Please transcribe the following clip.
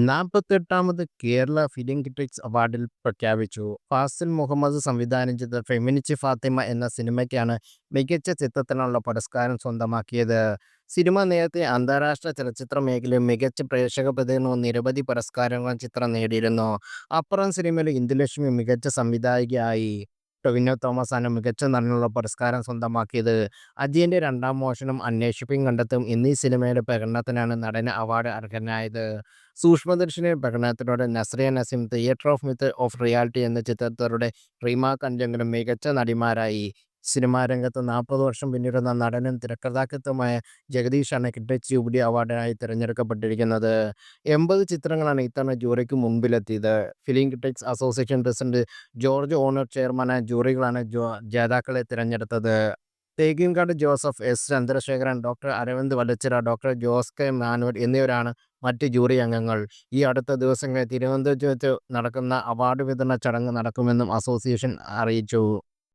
നാൽപ്പത്തെട്ടാമത് Kerala film critics അവാർഡിൽ പ്രഖ്യാപിച്ചു. ഫാസിൽ മുഹമ്മദ് സംവിധാനം ചെയ്ത ഫെമിനിച്ച് ഫാത്തിമ' എന്ന സിനിമയ്ക്കാണ് മികച്ച ചിത്രത്തിനുള്ള പുരസ്കാരം സ്വന്തമാക്കിയത്. സിനിമ നേരത്തെ അന്താരാഷ്ട്ര ചലച്ചിത്ര മേഖലയിൽ മികച്ച പ്രേക്ഷക പ്രതികരണവും നിരവധി പുരസ്കാരങ്ങളും ചിത്രം നേടിയിരുന്നു. അപ്പുറം സിനിമയിൽ ഇന്ദുലക്ഷ്മി മികച്ച സംവിധായികയായി, ടൊവിനോ ആണ് മികച്ച നടനുള്ള പുരസ്കാരം സ്വന്തമാക്കിയത്. അജയന്റെ രണ്ടാം മോഷണം, അന്വേഷിപ്പും കണ്ടെത്തും എന്നീ സിനിമയുടെ പ്രകടനത്തിനാണ് നടന് അവാർഡ് അർഹനായത്. സൂക്ഷ്മദർശിനി പ്രകടനത്തിലൂടെ Nazriya Nazim, theatre of myth of reality എന്ന ചിത്രത്തിലൂടെ റീമാ കഞ്ചങ്കനും മികച്ച നടിമാരായി. സിനിമാരംഗത്ത് നാൽപ്പത് വർഷം പിന്നിടുന്ന നടനും തിരക്കഥാകൃത്തുമായ ജഗദീഷാണ് ക്രിട്ടിക്സ് ജൂബിലി അവാർഡിനായി തിരഞ്ഞെടുക്കപ്പെട്ടിരിക്കുന്നത്. എൺപത് ചിത്രങ്ങളാണ് ഇത്തവണ ജൂറിക്ക് മുൻപിലെത്തിയത്. Film critics association president George owner ചെയർമാനായ ജൂറികളാണ് ജേതാക്കളെ തിരഞ്ഞെടുത്തത്. Thekkinkadu Joseph, S. Chandrasekharan, doctor Aravind Valachira doctor Jose K. Manuel എന്നിവരാണ് മറ്റ് ജൂറി അംഗങ്ങൾ. ഈ അടുത്ത ദിവസങ്ങളിൽ തിരുവനന്തപുരത്ത് നടക്കുന്ന അവാർഡ് വിതരണ ചടങ്ങ് നടക്കുമെന്നും അസോസിയേഷൻ അറിയിച്ചു.